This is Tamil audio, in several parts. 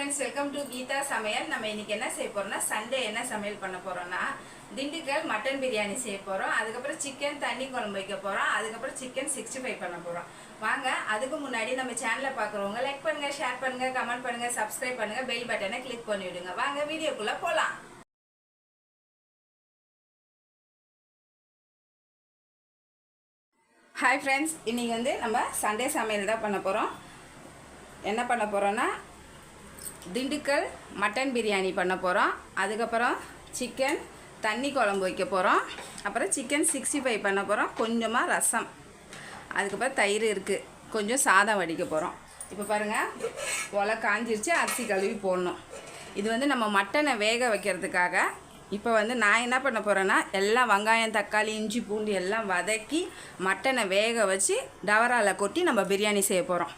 ஃப்ரெண்ட்ஸ் வெல்கம் டு கீதா சமையல் நம்ம இன்னைக்கு என்ன செய்ய போகிறோம்னா சண்டே என்ன சமையல் பண்ண போகிறோம்னா திண்டுக்கல் மட்டன் பிரியாணி செய்ய போகிறோம் அதுக்கப்புறம் சிக்கன் தண்ணி குழம்பு வைக்க போகிறோம் அதுக்கப்புறம் சிக்கன் சிக்ஸ்டி ஃபைவ் பண்ண போகிறோம் வாங்க அதுக்கு முன்னாடி நம்ம சேனலை பார்க்குறவங்க லைக் பண்ணுங்கள் ஷேர் பண்ணுங்க கமெண்ட் பண்ணுங்கள் சப்ஸ்கிரைப் பண்ணுங்கள் பெல் பட்டனை கிளிக் பண்ணி விடுங்க வாங்க வீடியோக்குள்ளே போகலாம் ஹாய் ஃப்ரெண்ட்ஸ் இன்றைக்கி வந்து நம்ம சண்டே சமையல் தான் பண்ண போகிறோம் என்ன பண்ண போகிறோன்னா திண்டுக்கல் மட்டன் பிரியாணி பண்ண போகிறோம் அதுக்கப்புறம் சிக்கன் தண்ணி குழம்பு வைக்க போகிறோம் அப்புறம் சிக்கன் சிக்ஸ்டி ஃபைவ் பண்ண போகிறோம் கொஞ்சமாக ரசம். அதுக்கப்புறம் தயிர் இருக்குது கொஞ்சம் சாதம் வடிக்க போகிறோம் இப்போ பாருங்கள் ஒலை காஞ்சிருச்சு. அரிசி கழுவி போடணும். இது வந்து நம்ம மட்டனை வேக வைக்கிறதுக்காக. இப்போ வந்து நான் என்ன பண்ண போகிறேன்னா எல்லாம் வெங்காயம் தக்காளி இஞ்சி பூண்டு எல்லாம் வதக்கி மட்டனை வேக வச்சு டவராவில் கொட்டி நம்ம பிரியாணி செய்ய போகிறோம்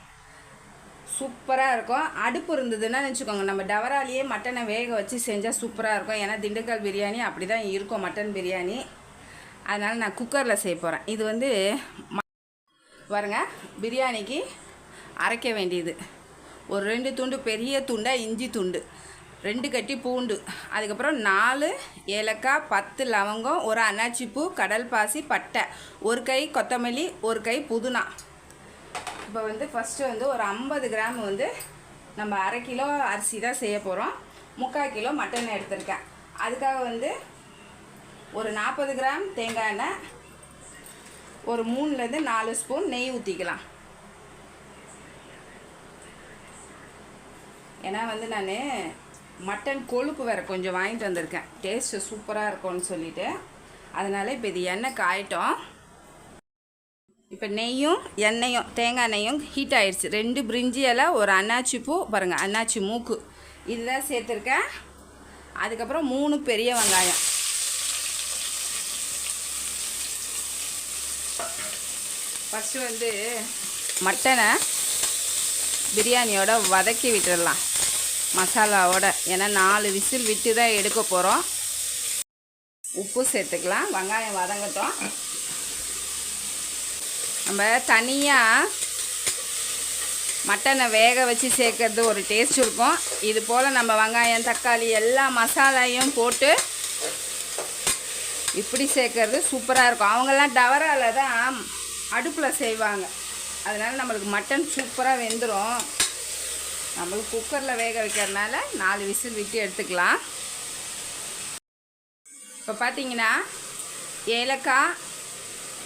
சூப்பராக இருக்கும். அடுப்பு இருந்ததுன்னா வச்சுக்கோங்க நம்ம டவராலேயே மட்டனை வேக வச்சு செஞ்சால் சூப்பராக இருக்கும். ஏன்னா திண்டுக்கல் பிரியாணி அப்படி தான் இருக்கும் மட்டன் பிரியாணி. அதனால் நான் குக்கரில் செய்ய போகிறேன் இது வந்து ம- பாருங்க பிரியாணிக்கு அரைக்க வேண்டியது. ஒரு ரெண்டு துண்டு பெரிய துண்டாக இஞ்சி துண்டு. ரெண்டு கட்டி பூண்டு. அதுக்கப்புறம் நாலு ஏலக்காய் பத்து லவங்கம் ஒரு அன்னாச்சி பூ கடல் பாசி பட்டை. ஒரு கை கொத்தமல்லி ஒரு கை புதுனா. இப்போ வந்து ஃபஸ்ட்டு வந்து ஒரு ஐம்பது கிராம் வந்து நம்ம அரை கிலோ அரிசி தான் செய்ய போகிறோம் முக்கால் கிலோ மட்டன் எடுத்திருக்கேன். அதுக்காக வந்து ஒரு நாற்பது கிராம் தேங்காய் எண்ணெய் ஒரு மூணுலேருந்து நாலு ஸ்பூன் நெய் ஊற்றிக்கலாம் ஏன்னா வந்து நான் மட்டன் கொழுப்பு வேறு கொஞ்சம் வாங்கிட்டு வந்திருக்கேன். டேஸ்ட்டு சூப்பராக இருக்கும்னு சொல்லிவிட்டு அதனால் இப்போ இது எண்ணெய் காயட்டும். இப்போ நெய்யும் எண்ணெயும் தேங்காய் நெய்யும் ஹீட் ஆயிடுச்சு ரெண்டு பிரிஞ்சி இலை ஒரு அன்னாச்சி பூ பாருங்கள் அன்னாச்சி மூக்கு. இதுதான் சேர்த்துருக்கேன். அதுக்கப்புறம் மூணு பெரிய வெங்காயம். ஃபஸ்ட்டு வந்து மட்டனை பிரியாணியோட வதக்கி விட்டுடலாம். மசாலாவோட ஏன்னா நாலு விசில் விட்டு தான் எடுக்க போகிறோம் உப்பு சேர்த்துக்கலாம். வெங்காயம் வதங்கட்டும். நம்ம தனியாக மட்டனை வேக வச்சு சேர்க்கறது ஒரு டேஸ்ட் இருக்கும். இது போல் நம்ம வெங்காயம் தக்காளி எல்லா மசாலையும் போட்டு இப்படி சேர்க்கறது சூப்பராக இருக்கும். அவங்கெல்லாம் டவரால் தான் அடுப்பில் செய்வாங்க. அதனால் நம்மளுக்கு மட்டன் சூப்பராக வெந்துடும் நம்மளுக்கு குக்கரில் வேக வைக்கிறதுனால நாலு விசில் விட்டு எடுத்துக்கலாம். இப்போ பார்த்தீங்கன்னா ஏலக்காய்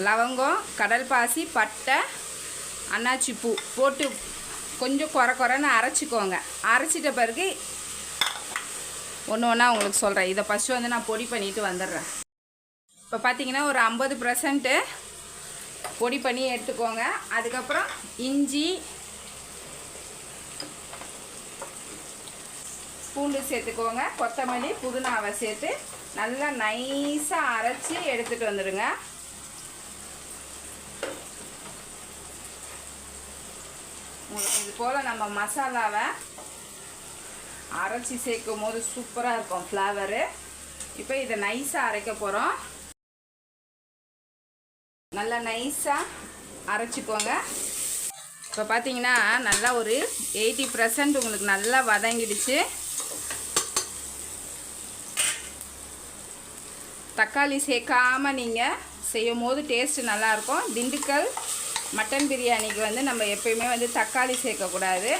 லவங்கம் கடல் பாசி பட்டை அன்னாச்சி பூ போட்டு கொஞ்சம் குறை குறைன்னு அரைச்சிக்கோங்க. அரைச்சிட்ட பிறகு ஒன்று ஒன்றா உங்களுக்கு சொல்கிறேன் இதை ஃபஸ்ட்டு வந்து நான் பொடி பண்ணிட்டு வந்துடுறேன். இப்போ பார்த்தீங்கன்னா ஒரு ஐம்பது பர்சன்ட்டு பொடி பண்ணி எடுத்துக்கோங்க. அதுக்கப்புறம் இஞ்சி பூண்டு சேர்த்துக்கோங்க. கொத்தமல்லி புதினாவை சேர்த்து நல்லா நைஸாக அரைச்சி எடுத்துகிட்டு வந்துடுங்க. இது போல் நம்ம மசாலாவை அரைச்சி சேர்க்கும் போது சூப்பராக இருக்கும் ஃப்ளேவரு இப்போ இதை நைஸாக அரைக்க போகிறோம் நல்லா நைஸாக அரைச்சிக்கோங்க. இப்போ பார்த்தீங்கன்னா நல்லா ஒரு எயிட்டி பர்சன்ட் உங்களுக்கு நல்லா வதங்கிடுச்சு. தக்காளி சேர்க்காமல் நீங்கள் செய்யும் போது டேஸ்ட்டு நல்லாயிருக்கும் திண்டுக்கல் மட்டன் பிரியாணிக்கு வந்து நம்ம எப்பயுமே வந்து தக்காளி சேர்க்கக்கூடாது.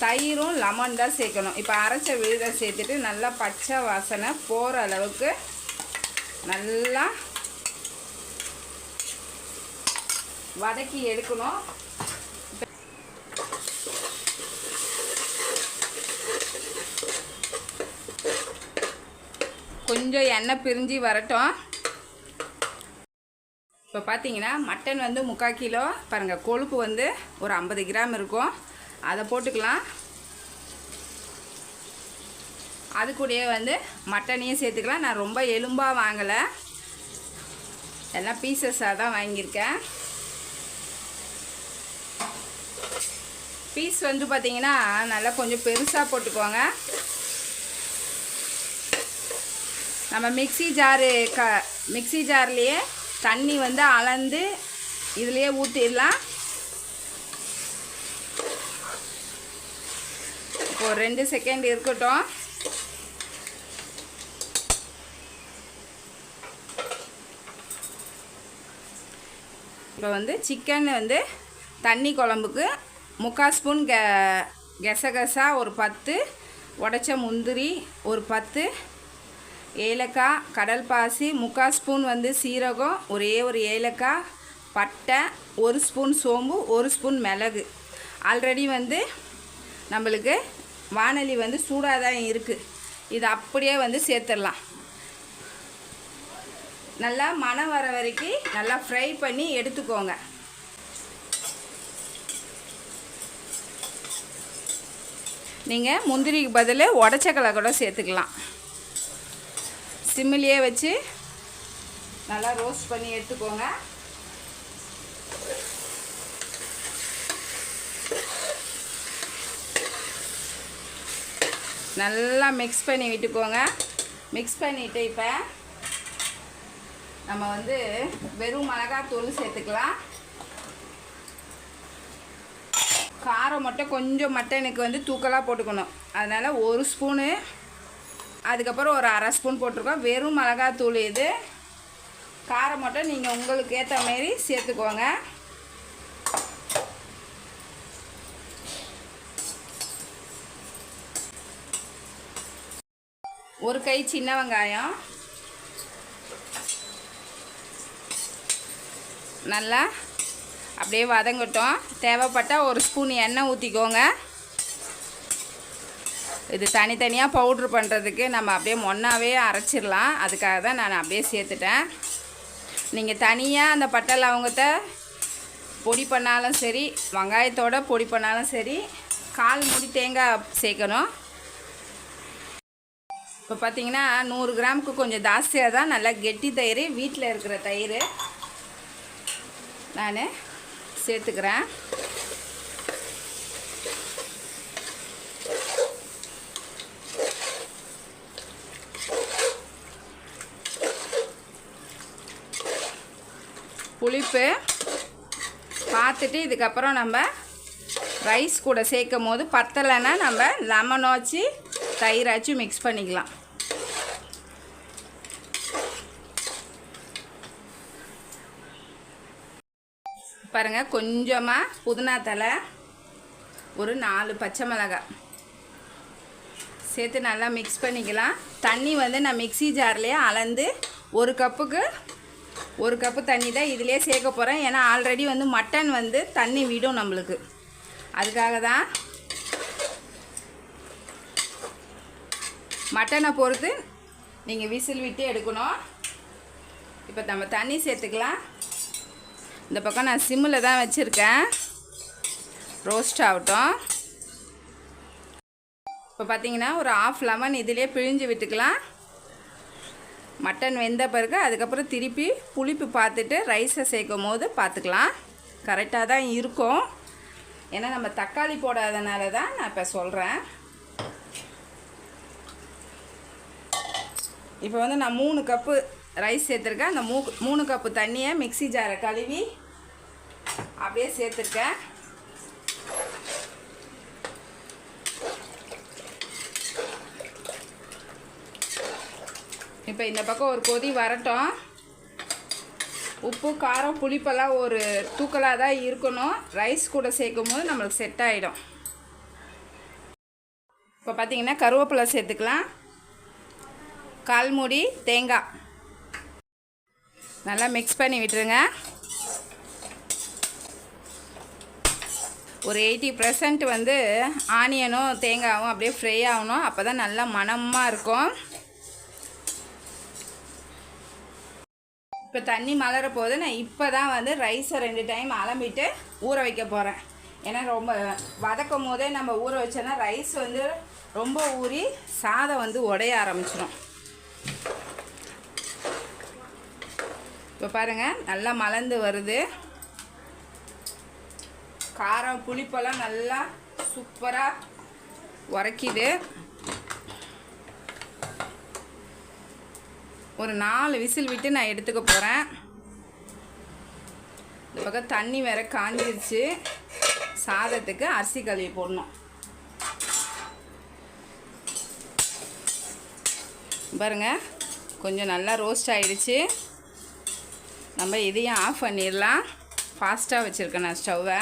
தயிரும் லெமன் தான் சேர்க்கணும். இப்போ அரைச்ச விழுதை சேர்த்துட்டு நல்லா பச்சை வாசனை போகிற அளவுக்கு நல்லா வதக்கி எடுக்கணும். கொஞ்சம் எண்ணெய் பிரிஞ்சு வரட்டும். இப்போ பார்த்தீங்கன்னா மட்டன் வந்து முக்கால் கிலோ. பாருங்கள் கொழுப்பு வந்து ஒரு ஐம்பது கிராம் இருக்கும். அதை போட்டுக்கலாம். அது கூடயே வந்து மட்டனையும் சேர்த்துக்கலாம். நான் ரொம்ப எலும்பாக வாங்கலை. எல்லாம் பீசஸாக தான் வாங்கியிருக்கேன். பீஸ் வந்து பார்த்தீங்கன்னா நல்லா கொஞ்சம் பெருசாக போட்டுக்கோங்க. நம்ம மிக்ஸி ஜாரு க மிக்ஸி ஜார்லேயே தண்ணி வந்து அளந்து இதுலேயே ஊற்றிடலாம் ஒரு ரெண்டு செகண்ட் இருக்கட்டும். இப்போ வந்து சிக்கன் வந்து தண்ணி குழம்புக்கு முக்கால் ஸ்பூன் கெ கெசகசா ஒரு பத்து உடச்ச முந்திரி ஒரு பத்து ஏலக்காய் கடல் பாசி முக்கால் ஸ்பூன் வந்து சீரகம் ஒரே ஒரு ஏலக்காய் பட்டை ஒரு ஸ்பூன் சோம்பு ஒரு ஸ்பூன் மிளகு. ஆல்ரெடி வந்து நம்மளுக்கு வானொலி வந்து சூடாக தான் இருக்குது இது அப்படியே வந்து சேர்த்துடலாம். நல்லா மணம் வர வரைக்கும் நல்லா ஃப்ரை பண்ணி எடுத்துக்கோங்க. நீங்கள் முந்திரிக்கு பதில் உடச்சக்கலை கூட சேர்த்துக்கலாம். சிம்மிலேயே வச்சு நல்லா ரோஸ்ட் பண்ணி எடுத்துக்கோங்க. நல்லா மிக்ஸ் பண்ணி விட்டுக்கோங்க. மிக்ஸ் பண்ணிவிட்டு இப்போ நம்ம வந்து வெறும் மிளகாத்தூள் சேர்த்துக்கலாம். காரம் மட்டும் கொஞ்சம் மட்டனுக்கு வந்து தூக்கலாக போட்டுக்கணும். அதனால் ஒரு ஸ்பூனு அதுக்கப்புறம் ஒரு அரை ஸ்பூன் போட்டிருக்கோம். வெறும் மிளகாத்தூள் இது. காரம் மட்டும் நீங்கள் உங்களுக்கு ஏற்ற மாரி சேர்த்துக்கோங்க. ஒரு கை சின்ன வெங்காயம். நல்லா அப்படியே வதங்கட்டும். தேவைப்பட்டால் ஒரு ஸ்பூன் எண்ணெய் ஊற்றிக்கோங்க இது தனித்தனியாக பவுட்ரு பண்ணுறதுக்கு நம்ம அப்படியே ஒன்றாவே அரைச்சிடலாம். அதுக்காக தான் நான் அப்படியே சேர்த்துட்டேன். நீங்கள் தனியாக அந்த பட்டை லவங்கத்தை பொடி பண்ணாலும் சரி வெங்காயத்தோட பொடி பண்ணாலும் சரி கால் முடி தேங்காய் சேர்க்கணும். இப்போ பார்த்தீங்கன்னா நூறு கிராமுக்கு கொஞ்சம் ஜாஸ்தியாக தான் நல்லா கெட்டி தயிர் வீட்டில் இருக்கிற தயிர் நான் சேர்த்துக்கிறேன். புளிப்பு. பார்த்துட்டு இதுக்கப்புறம் நம்ம ரைஸ் கூட சேர்க்கும் போது பத்தலைன்னா நம்ம லெமன் வச்சு தயிராச்சும் மிக்ஸ் பண்ணிக்கலாம். பாருங்கள் கொஞ்சமாக புதினா தலை ஒரு நாலு பச்சை மிளகாய். சேர்த்து நல்லா மிக்ஸ் பண்ணிக்கலாம். தண்ணி வந்து நான் மிக்ஸி ஜார்லேயே அளந்து ஒரு கப்புக்கு ஒரு கப்பு தண்ணி தான் இதிலே சேர்க்க போகிறேன் ஏன்னா ஆல்ரெடி வந்து மட்டன் வந்து தண்ணி விடும் நம்மளுக்கு. அதுக்காக தான் மட்டனை பொறுத்து நீங்கள் விசில் விட்டு எடுக்கணும். இப்போ நம்ம தண்ணி சேர்த்துக்கலாம். இந்த பக்கம் நான் சிம்மில் தான் வச்சுருக்கேன். ரோஸ்ட் ஆகட்டும். இப்போ பார்த்தீங்கன்னா ஒரு ஆஃப் லெமன் இதிலே பிழிஞ்சு விட்டுக்கலாம். மட்டன் வெந்த பிறகு அதுக்கப்புறம் திருப்பி புளிப்பு பார்த்துட்டு ரைஸை சேர்க்கும் போது பார்த்துக்கலாம். கரெக்டாக தான் இருக்கும். ஏன்னா நம்ம தக்காளி போடாதனால தான் நான் இப்போ சொல்கிறேன் இப்போ வந்து நான் மூணு கப்பு ரைஸ் சேர்த்துருக்கேன். அந்த மூ மூணு கப்பு தண்ணியை மிக்ஸி ஜாரை கழுவி அப்படியே சேர்த்துருக்கேன். இப்போ இந்த பக்கம் ஒரு கொதி வரட்டும். உப்பு காரம் புளிப்பெல்லாம் ஒரு தூக்கலாக தான் இருக்கணும். ரைஸ் கூட சேர்க்கும் போது நம்மளுக்கு செட் ஆகிடும் இப்போ பார்த்தீங்கன்னா கருவேப்பிலை சேர்த்துக்கலாம். கால் மூடி தேங்காய். நல்லா மிக்ஸ் பண்ணி விட்டுருங்க. ஒரு எயிட்டி பர்சன்ட் வந்து ஆனியனும் தேங்காயும் அப்படியே ஃப்ரை ஆகணும். அப்போ தான் நல்லா மணமாக இருக்கும். இப்போ தண்ணி மலர போது நான் இப்போ தான் வந்து ரைஸை ரெண்டு டைம் அலம்பிட்டு ஊற வைக்க போகிறேன் ஏன்னா ரொம்ப வதக்கும் போதே நம்ம ஊற வச்சோன்னா ரைஸ் வந்து ரொம்ப ஊறி சாதம் வந்து உடைய ஆரம்பிச்சிடும். இப்போ பாருங்கள் நல்லா மலர்ந்து வருது. காரம் புளிப்பெல்லாம் நல்லா சூப்பராக உரைக்கிது. ஒரு நாலு விசில் விட்டு நான் எடுத்துக்க போகிறேன் இந்த பக்கம் தண்ணி வேற காஞ்சிருச்சு. சாதத்துக்கு அரிசி கழுவி போடணும். பாருங்கள் கொஞ்சம் நல்லா ரோஸ்ட் ஆகிடுச்சு நம்ம இதையும் ஆஃப் பண்ணிடலாம். ஃபாஸ்ட்டாக வச்சுருக்கேன் நான் ஸ்டவ்வை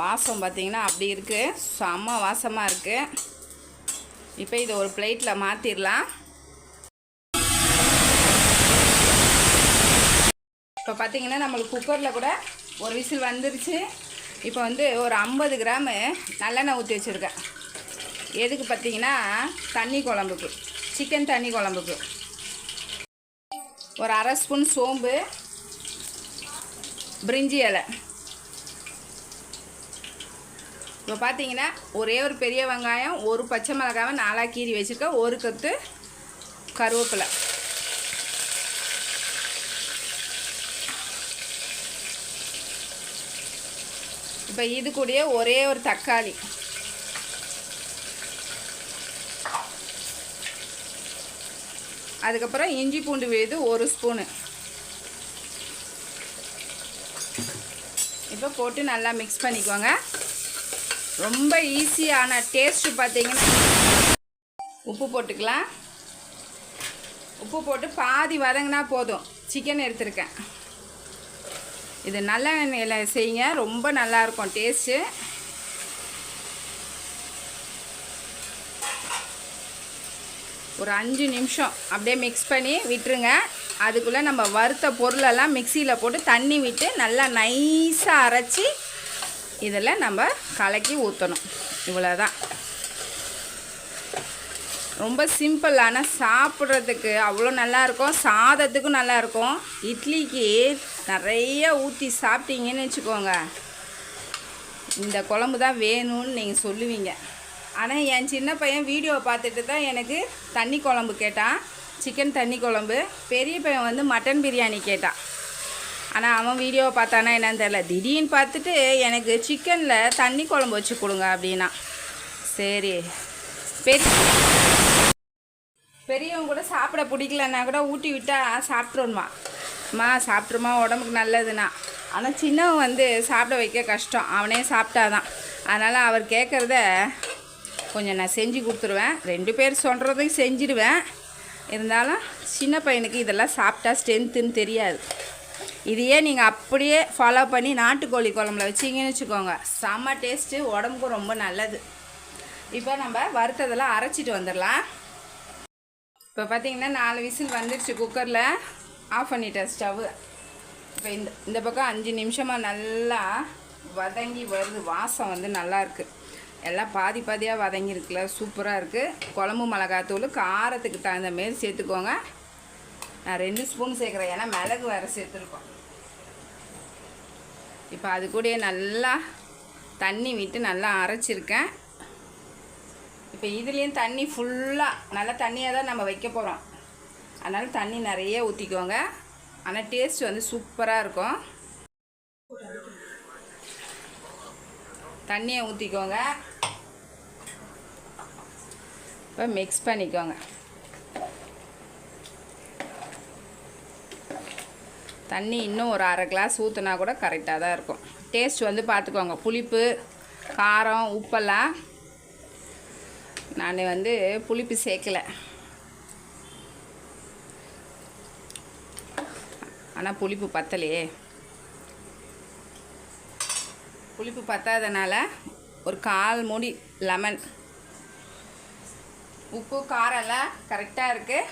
வாசம் பார்த்திங்கன்னா அப்படி இருக்குது செம்ம வாசமாக இருக்குது இப்போ இதை ஒரு பிளேட்டில் மாற்றிடலாம் இப்போ பார்த்தீங்கன்னா நம்மளுக்கு குக்கரில் கூட ஒரு விசில் வந்துருச்சு. இப்போ வந்து ஒரு ஐம்பது கிராமு நல்லெண்ணெய் ஊற்றி வச்சுருக்கேன். எதுக்கு பார்த்தீங்கன்னா தண்ணி குழம்புக்கு சிக்கன் தண்ணி குழம்புக்கு. ஒரு அரை ஸ்பூன் சோம்பு பிரிஞ்சி இலை. இப்போ பார்த்தீங்கன்னா ஒரே ஒரு பெரிய வெங்காயம் ஒரு பச்சை மிளகாவை நாலாக கீறி வச்சுருக்கேன் ஒரு கத்து கருவேப்பிலை. இப்போ இது கூடயே ஒரே ஒரு தக்காளி. அதுக்கப்புறம் இஞ்சி பூண்டு விழுது ஒரு ஸ்பூனு. இப்போ போட்டு நல்லா மிக்ஸ் பண்ணிக்கோங்க. ரொம்ப ஈஸியான டேஸ்ட்டு பார்த்தீங்கன்னா உப்பு போட்டுக்கலாம். உப்பு போட்டு பாதி வதங்கினா போதும். சிக்கன் எடுத்திருக்கேன். இது நல்ல எண்ணெயில் செய்யுங்க. ரொம்ப நல்லாயிருக்கும் டேஸ்ட்டு. ஒரு அஞ்சு நிமிஷம் அப்படியே மிக்ஸ் பண்ணி விட்டுருங்க. அதுக்குள்ளே நம்ம வறுத்த பொருளெல்லாம் மிக்சியில் போட்டு தண்ணி விட்டு நல்லா நைஸாக அரைச்சி இதில் நம்ம கலக்கி ஊற்றணும் இவ்வளோதான் ரொம்ப சிம்பிள் ஆனால் சாப்பிட்றதுக்கு அவ்வளோ நல்லாயிருக்கும். சாதத்துக்கும் நல்லாயிருக்கும். இட்லிக்கு நிறைய ஊற்றி சாப்பிட்டீங்கன்னு வச்சுக்கோங்க. இந்த குழம்பு தான் வேணும்னு நீங்கள் சொல்லுவீங்க. ஆனால் என் சின்ன பையன் வீடியோவை பார்த்துட்டு தான் எனக்கு தண்ணி குழம்பு கேட்டான். சிக்கன் தண்ணி குழம்பு. பெரிய பையன் வந்து மட்டன் பிரியாணி கேட்டான். ஆனால் அவன் வீடியோவை பார்த்தானா என்னன்னு தெரில திடீர்னு பார்த்துட்டு எனக்கு சிக்கனில் தண்ணி குழம்பு வச்சு கொடுங்க அப்படின்னா. சரி. பெரிய பெரியவங்க கூட சாப்பிட பிடிக்கலன்னா கூட ஊட்டி விட்டால் சாப்பிட்ருவான் அம்மா சாப்பிட்ருமா உடம்புக்கு நல்லதுண்ணா ஆனால் சின்னவன் வந்து சாப்பிட வைக்க கஷ்டம். அவனே சாப்பிட்டாதான். அதனால் அவர் கேட்குறத கொஞ்சம் நான் செஞ்சு கொடுத்துருவேன். ரெண்டு பேர் சொல்கிறதையும் செஞ்சிடுவேன். இருந்தாலும் சின்ன பையனுக்கு இதெல்லாம் சாப்பிட்டா ஸ்ட்ரென்த்துன்னு தெரியாது. இதையே நீங்கள் அப்படியே ஃபாலோ பண்ணி நாட்டுக்கோழி குழம்புல வச்சிங்கன்னு வச்சுக்கோங்க. செம்ம டேஸ்ட்டு உடம்புக்கும் ரொம்ப நல்லது. இப்போ நம்ம வறுத்ததெல்லாம் அரைச்சிட்டு வந்துடலாம். இப்போ பார்த்தீங்கன்னா நாலு விசில் வந்துடுச்சு குக்கரில் ஆஃப் பண்ணிட்டேன் ஸ்டவ்வு இப்போ இந்த இந்த பக்கம் அஞ்சு நிமிஷமாக நல்லா வதங்கி வருது. வாசம் வந்து நல்லாயிருக்கு எல்லாம் பாதி பாதியாக வதங்கியிருக்குல்ல சூப்பராக இருக்குது குழம்பு மிளகாத்தூள் காரத்துக்கு தகுந்த மாரி சேர்த்துக்கோங்க. நான் ரெண்டு ஸ்பூன் சேர்க்குறேன். ஏன்னா மிளகு வேறு சேர்த்துருக்கோம். இப்போ அது கூடயே நல்லா தண்ணி விட்டு நல்லா அரைச்சிருக்கேன். இப்போ இதுலேயும் தண்ணி ஃபுல்லாக நல்லா தண்ணியாக தான் நம்ம வைக்க போகிறோம் அதனால் தண்ணி நிறைய ஊற்றிக்கோங்க ஆனால் டேஸ்ட் வந்து சூப்பராக இருக்கும். தண்ணியை ஊற்றிக்கோங்க இப்போ மிக்ஸ் பண்ணிக்கோங்க. தண்ணி இன்னும் ஒரு அரை கிளாஸ் ஊற்றுனா கூட கரெக்டாக தான் இருக்கும். டேஸ்ட் வந்து பார்த்துக்கோங்க புளிப்பு காரம் உப்பெல்லாம் நான் வந்து புளிப்பு சேர்க்கலை. ஆனால் புளிப்பு பத்தலையே. புளிப்பு பத்தாதனால ஒரு கால் மூடி லெமன். உப்பு காரம் எல்லாம் கரெக்டாக இருக்குது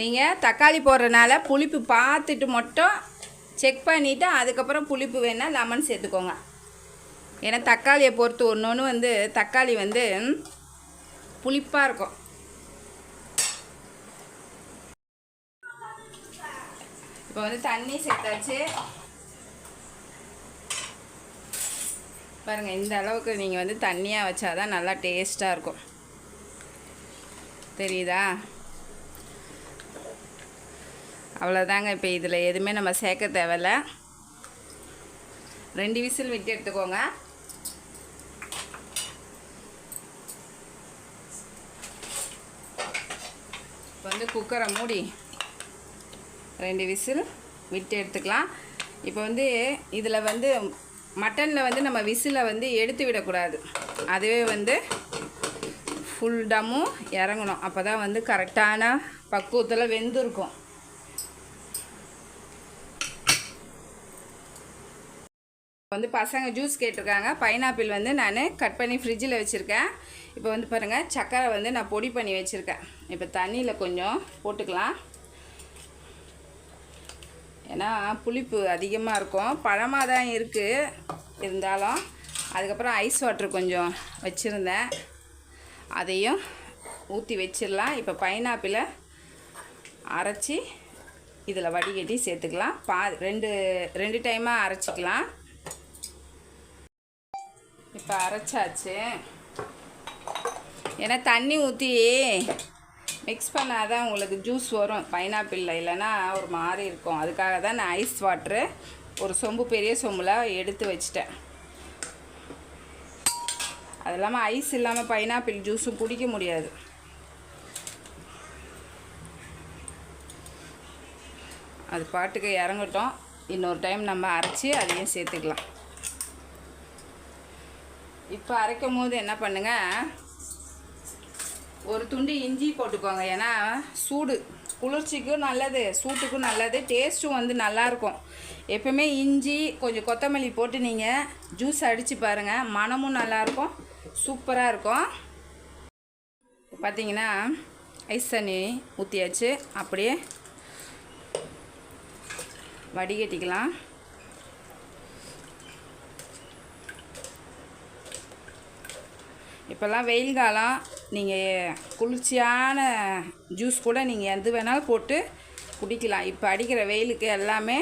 நீங்கள் தக்காளி போடுறதுனால புளிப்பு பார்த்துட்டு மட்டும் செக் பண்ணிவிட்டு அதுக்கப்புறம் புளிப்பு வேணால் லெமன் சேர்த்துக்கோங்க. ஏன்னா தக்காளியை பொறுத்து ஒன்று ஒன்று வந்து தக்காளி வந்து புளிப்பாக இருக்கும். இப்போ வந்து தண்ணி சேர்த்தாச்சு. பாருங்கள் இந்த அளவுக்கு நீங்கள் வந்து தண்ணியாக வச்சாதான் நல்லா டேஸ்ட்டாக இருக்கும். தெரியுதா? அவ்வளோதாங்க இப்போ இதில் எதுவுமே நம்ம சேர்க்க தேவையில்ல. ரெண்டு விசில் விட்டு எடுத்துக்கோங்க. இப்போ வந்து குக்கரை மூடி ரெண்டு விசில் விட்டு எடுத்துக்கலாம். இப்போ வந்து இதில் வந்து மட்டனில் வந்து நம்ம விசிலை வந்து எடுத்து விடக்கூடாது. அதுவே வந்து ஃபுல் டம்மும் இறங்கணும். அப்போ தான் வந்து கரெக்டான பக்குவத்தில் வெந்திருக்கும். வந்து பசங்க ஜூஸ் கேட்டிருக்காங்க. பைனாப்பிள் வந்து நான் கட் பண்ணி ஃப்ரிட்ஜில் வச்சுருக்கேன். இப்போ வந்து பாருங்கள் சக்கரை வந்து நான் பொடி பண்ணி வச்சுருக்கேன். இப்போ தண்ணியில் கொஞ்சம் போட்டுக்கலாம். ஏன்னா புளிப்பு அதிகமாக இருக்கும். பழமாக தான் இருக்குது இருந்தாலும் அதுக்கப்புறம் ஐஸ் வாட்டர் கொஞ்சம் வச்சுருந்தேன். அதையும் ஊற்றி வச்சிடலாம். இப்போ பைனாப்பிளை அரைச்சி இதில் வடிகட்டி சேர்த்துக்கலாம். பா ரெண்டு ரெண்டு டைமாக அரைச்சிக்கலாம். இப்போ அரைச்சாச்சு. ஏன்னா தண்ணி ஊற்றி மிக்ஸ் பண்ணால் தான் உங்களுக்கு ஜூஸ் வரும். பைனாப்பிளில் இல்லைன்னா ஒரு மாதிரி இருக்கும். அதுக்காக தான் நான் ஐஸ் வாட்ரு ஒரு சொம்பு பெரிய சொம்பில் எடுத்து வச்சிட்டேன். அது இல்லாமல் ஐஸ் இல்லாமல் பைனாப்பிள் ஜூஸும் குடிக்க முடியாது. அது பாட்டுக்கு இறங்கட்டும். இன்னொரு டைம் நம்ம அரைச்சி அதையும் சேர்த்துக்கலாம். இப்போ அரைக்கும் போது என்ன பண்ணுங்கள் ஒரு துண்டு இஞ்சி போட்டுக்கோங்க. ஏன்னா சூடு. குளிர்ச்சிக்கும் நல்லது சூட்டுக்கும் நல்லது டேஸ்ட்டும் வந்து நல்லாயிருக்கும் எப்பவுமே இஞ்சி கொஞ்சம் கொத்தமல்லி போட்டு நீங்கள் ஜூஸ் அடித்து பாருங்கள் மனமும் நல்லாயிருக்கும் சூப்பராக இருக்கும். பார்த்தீங்கன்னா ஐஸ் தண்ணி ஊற்றியாச்சு அப்படியே வடிகட்டிக்கலாம். இப்போல்லாம் வெயில் காலம். நீங்கள் குளிர்ச்சியான ஜூஸ் கூட நீங்கள் எது வேணாலும் போட்டு குடிக்கலாம். இப்போ அடிக்கிற வெயிலுக்கு எல்லாமே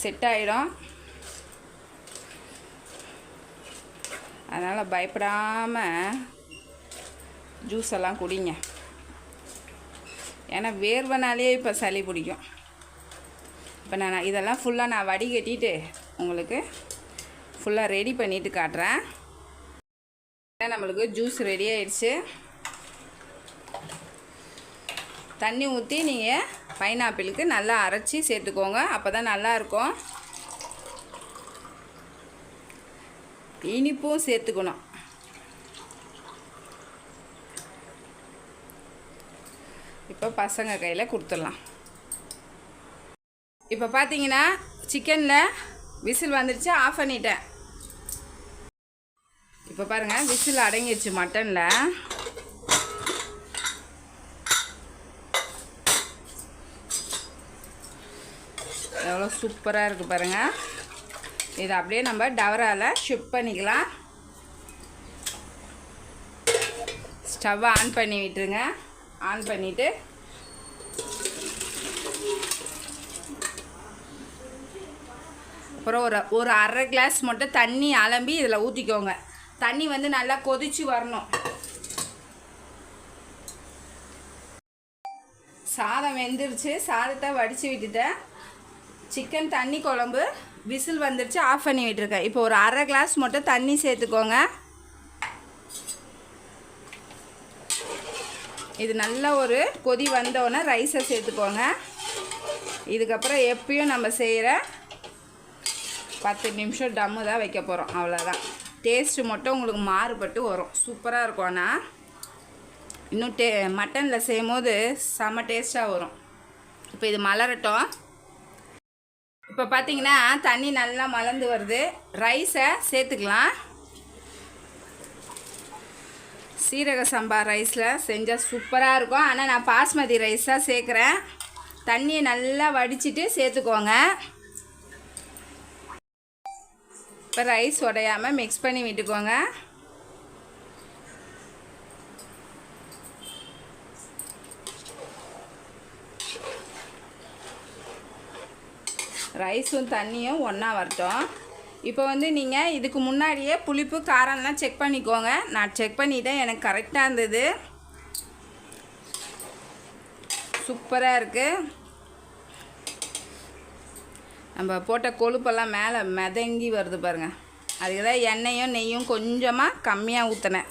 செட் ஆகிடும் அதனால் பயப்படாமல் ஜூஸ் எல்லாம் குடிங்க. ஏன்னா வேர்வைனாலே இப்போ சளி பிடிக்கும். இப்போ நான் இதெல்லாம் ஃபுல்லாக நான் வடிகட்டிட்டு உங்களுக்கு ஃபுல்லாக ரெடி பண்ணிவிட்டு காட்டுறேன். நம்மளுக்கு ஜூஸ் ரெடி ஆயிடுச்சு. தண்ணி ஊற்றி நீங்கள் பைனாப்பிளுக்கு நல்லா அரைச்சி சேர்த்துக்கோங்க. அப்போ தான் நல்லாயிருக்கும். இனிப்பும் சேர்த்துக்கணும். இப்போ பசங்க கையில் கொடுத்துடலாம். இப்போ பார்த்தீங்கன்னா சிக்கனில் விசில் வந்துடுச்சு ஆஃப் பண்ணிட்டேன். இப்போ பாருங்கள் விசில் அடங்கிடுச்சு மட்டனில். எவ்வளோ சூப்பராக இருக்குது பாருங்கள் இதை அப்படியே நம்ம டவரால் ஷிஃப்ட் பண்ணிக்கலாம். ஸ்டவ்வை ஆன் பண்ணி விட்டுருங்க. ஆன் பண்ணிவிட்டு அப்புறம் ஒரு ஒரு அரை கிளாஸ் மட்டும் தண்ணி அலம்பி இதில் ஊற்றிக்கோங்க தண்ணி வந்து நல்லா கொதிச்சு வரணும். சாதம் வெந்துருச்சு. சாதத்தை வடித்து விட்டுட்டேன். சிக்கன் தண்ணி குழம்பு விசில் வந்துருச்சு. ஆஃப் பண்ணி விட்டுருக்கேன். இப்போ ஒரு அரை கிளாஸ் மட்டும் தண்ணி சேர்த்துக்கோங்க. இது நல்ல ஒரு கொதி வந்தோடனே ரைஸை சேர்த்துக்கோங்க. இதுக்கப்புறம் எப்பயும் நம்ம செய்கிற பத்து நிமிஷம் டம்மு தான் வைக்க போகிறோம் அவ்வளோதான் டேஸ்ட்டு மட்டும் உங்களுக்கு மாறுபட்டு வரும். சூப்பராக இருக்கும் ஆனால் இன்னும் டே மட்டனில் செய்யும் போது செம்ம டேஸ்ட்டாக வரும். இப்போ இது மலரட்டும். இப்போ பார்த்தீங்கன்னா தண்ணி நல்லா மலர்ந்து வருது. ரைஸை சேர்த்துக்கலாம். சீரக சம்பா ரைஸில் செஞ்சால் சூப்பராக இருக்கும். ஆனால் நான் பாஸ்மதி ரைஸ் தான் சேர்க்குறேன். தண்ணியை நல்லா வடிச்சிட்டு சேர்த்துக்கோங்க. இப்போ ரைஸ் உடையாமல் மிக்ஸ் பண்ணி விட்டுக்கோங்க. ரைஸும் தண்ணியும் ஒன்றா வரட்டும். இப்போ வந்து நீங்கள் இதுக்கு முன்னாடியே புளிப்பு காரம்லாம் செக் பண்ணிக்கோங்க. நான் செக் பண்ணிவிட்டேன் எனக்கு கரெக்டாக இருந்தது. சூப்பராக இருக்குது நம்ம போட்ட கொழுப்பெல்லாம் மேலே மிதங்கி வருது பாருங்கள் அதுக்கு தான் எண்ணெயும் நெய்யும் கொஞ்சமாக கம்மியாக ஊற்றினேன்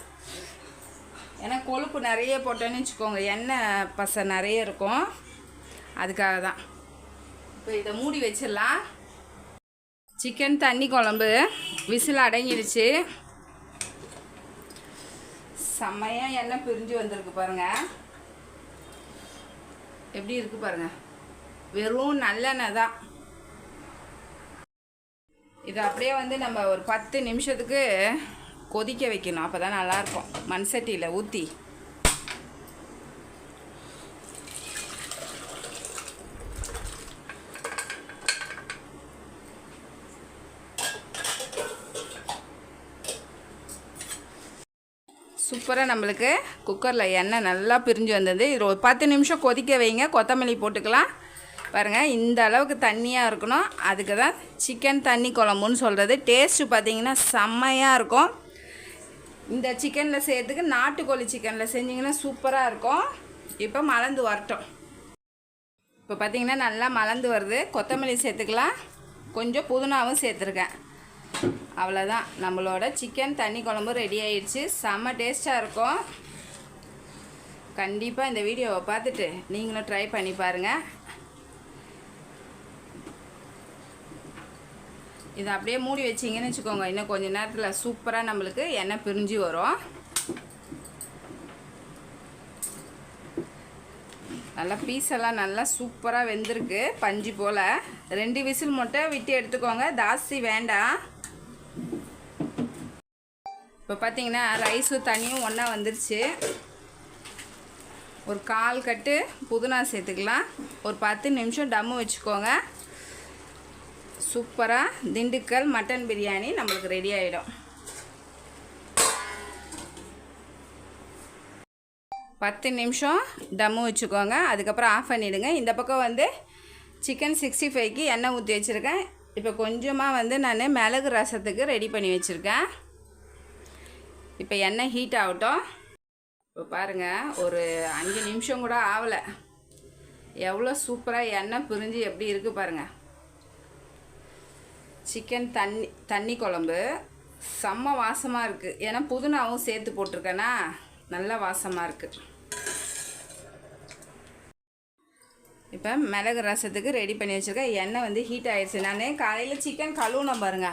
ஏன்னா கொழுப்பு நிறைய போட்டோன்னு வச்சுக்கோங்க எண்ணெய் பசை நிறைய இருக்கும். அதுக்காக தான். இப்போ இதை மூடி வச்சிடலாம். சிக்கன் தண்ணி குழம்பு விசில் அடங்கிடுச்சு செம்மையாக எண்ணெய் பிரிஞ்சு வந்திருக்கு பாருங்க. எப்படி இருக்குது பாருங்கள் வெறும் நல்லெண்ணெய் தான். இது அப்படியே வந்து நம்ம ஒரு பத்து நிமிஷத்துக்கு கொதிக்க வைக்கணும். அப்போ தான் நல்லாயிருக்கும். மண் சட்டியில் ஊற்றி சூப்பராக நம்மளுக்கு குக்கரில் எண்ணெய் நல்லா பிரிஞ்சு வந்தது. இது ஒரு பத்து நிமிஷம் கொதிக்க வைங்க. கொத்தமல்லி போட்டுக்கலாம். பாருங்கள் இந்த அளவுக்கு தண்ணியாக இருக்கணும். அதுக்கு தான் சிக்கன் தண்ணி குழம்புன்னு சொல்கிறது டேஸ்ட்டு பார்த்தீங்கன்னா செம்மையாக இருக்கும். இந்த சிக்கனில் செய்கிறதுக்கு நாட்டுக்கோழி சிக்கனில் செஞ்சிங்கன்னா சூப்பராக இருக்கும். இப்போ மலர்ந்து வரட்டும். இப்போ பார்த்தீங்கன்னா நல்லா மலர்ந்து வருது. கொத்தமல்லி சேர்த்துக்கலாம். கொஞ்சம் புதினாவும் சேர்த்துருக்கேன். அவ்வளோதான் நம்மளோட சிக்கன் தண்ணி குழம்பு ரெடி ஆயிடுச்சு. செம்ம டேஸ்ட்டாக இருக்கும். கண்டிப்பாக இந்த வீடியோவை பார்த்துட்டு நீங்களும் ட்ரை பண்ணி பாருங்கள் இதை அப்படியே மூடி வச்சிங்கன்னு வச்சுக்கோங்க. இன்னும் கொஞ்சம் நேரத்தில் சூப்பராக நம்மளுக்கு எண்ணெய் பிரிஞ்சு வரும். நல்லா பீஸ் எல்லாம் நல்லா சூப்பராக வெந்திருக்கு. பஞ்சு போல். ரெண்டு விசில் மட்டும் விட்டு எடுத்துக்கோங்க. ஜாஸ்தி வேண்டாம். இப்போ பார்த்தீங்கன்னா ரைஸும் தண்ணியும் ஒன்றா வந்துருச்சு. ஒரு கால் கட்டு புதினா சேர்த்துக்கலாம். ஒரு பத்து நிமிஷம் டம்மு வச்சுக்கோங்க. சூப்பராக திண்டுக்கல் மட்டன் பிரியாணி நம்மளுக்கு ரெடி ஆகிடும் பத்து நிமிஷம் டம்மு வச்சுக்கோங்க. அதுக்கப்புறம் ஆஃப் பண்ணிவிடுங்க இந்த பக்கம் வந்து சிக்கன் சிக்ஸ்டி ஃபைவ்க்கு எண்ணெய் ஊற்றி வச்சுருக்கேன். இப்போ கொஞ்சமாக வந்து நான் மிளகு ரசத்துக்கு ரெடி பண்ணி வச்சுருக்கேன். இப்போ எண்ணெய் ஹீட் ஆகட்டும். இப்போ பாருங்கள் ஒரு அஞ்சு நிமிஷம் கூட ஆகலை. எவ்வளோ சூப்பராக எண்ணெய் பிரிஞ்சு எப்படி இருக்குது பாருங்கள் சிக்கன் தண்ணி தண்ணி குழம்பு. செம்ம வாசமாக இருக்குது ஏன்னா புதினாவும் சேர்த்து போட்டிருக்கேனா? நல்ல வாசமாக இருக்குது இப்போ மிளகு ரசத்துக்கு ரெடி பண்ணி வச்சுருக்கேன். எண்ணெய் வந்து ஹீட் ஆயிடுச்சு நான் காலையில் சிக்கன் கழுவுன பாருங்க.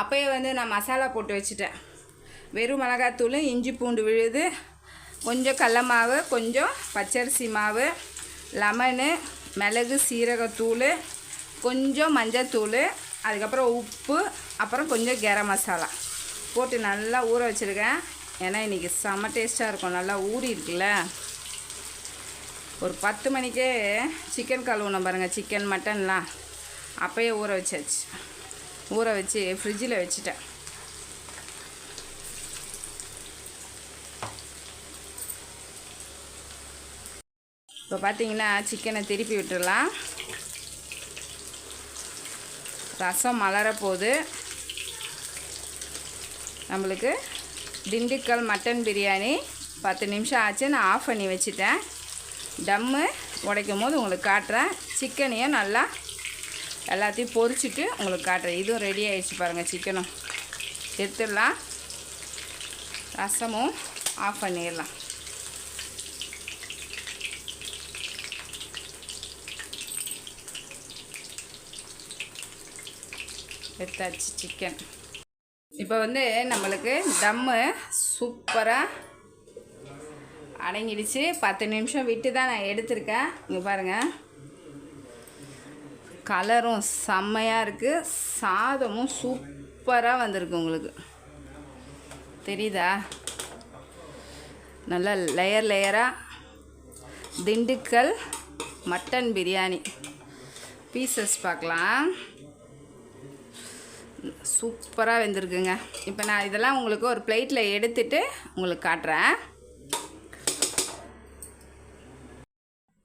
அப்போயே வந்து நான் மசாலா போட்டு வச்சுட்டேன். வெறும் மிளகாத்தூள் இஞ்சி பூண்டு விழுது கொஞ்சம் கடல மாவு கொஞ்சம் பச்சரிசி மாவு லெமனு மிளகு சீரகத்தூள் கொஞ்சம் மஞ்சத்தூள் அதுக்கப்புறம் உப்பு அப்புறம் கொஞ்சம் கரம் மசாலா. போட்டு நல்லா ஊற வச்சுருக்கேன். ஏன்னா இன்றைக்கி செம்ம டேஸ்ட்டாக இருக்கும். நல்லா ஊறி இருக்குல்ல? ஒரு பத்து மணிக்கே சிக்கன் கழுவுணும் பாருங்கள் சிக்கன் மட்டன்லாம். அப்போயே ஊற வச்சாச்சு. ஊற வச்சு ஃப்ரிட்ஜில் வச்சுட்டேன். இப்போ பார்த்தீங்கன்னா சிக்கனை திருப்பி விட்டுடலாம். ரசம் மலரப்போகுது. நம்மளுக்கு திண்டுக்கல் மட்டன் பிரியாணி பத்து நிமிஷம் ஆச்சு நான் ஆஃப் பண்ணி வச்சுட்டேன். டம்மு உடைக்கும் போது உங்களுக்கு காட்டுறேன். சிக்கனையும் நல்லா எல்லாத்தையும் பொரிச்சிட்டு உங்களுக்கு காட்டுறேன். இதுவும் ரெடி ஆகிடுச்சு பாருங்கள் சிக்கனும். எடுத்துடலாம். ரசமும் ஆஃப் பண்ணிடலாம். எடுத்தாச்சு சிக்கன் இப்போ வந்து நம்மளுக்கு தம்மு சூப்பராக அடங்கிடுச்சு. பத்து நிமிஷம் விட்டு தான் நான் எடுத்திருக்கேன். இங்கே பாருங்கள் கலரும் செம்மையாக இருக்குது சாதமும் சூப்பராக வந்திருக்கு உங்களுக்கு. தெரியுதா? நல்ல லேயர் லேயராக திண்டுக்கல் மட்டன் பிரியாணி. பீசஸ் பார்க்கலாம். சூப்பராக வெந்திருக்குங்க. இப்போ நான் இதெல்லாம் உங்களுக்கு ஒரு பிளேட்டில் எடுத்துட்டு உங்களுக்கு காட்டுறேன்.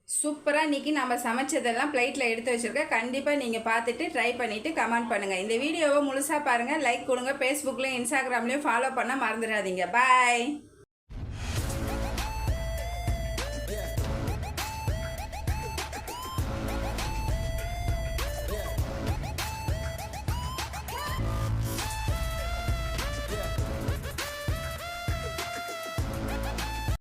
சூப்பராக இன்றைக்கி நம்ம சமைச்சதெல்லாம் பிளேட்டில் எடுத்து வச்சுருக்கேன். கண்டிப்பாக நீங்கள் பார்த்துட்டு ட்ரை பண்ணிவிட்டு கமெண்ட் பண்ணுங்கள் இந்த வீடியோவை முழுசாக பாருங்கள் லைக் கொடுங்க. ஃபேஸ்புக்லேயும் இன்ஸ்டாகிராம்லேயும் ஃபாலோ பண்ண மறந்துடாதீங்க. பாய்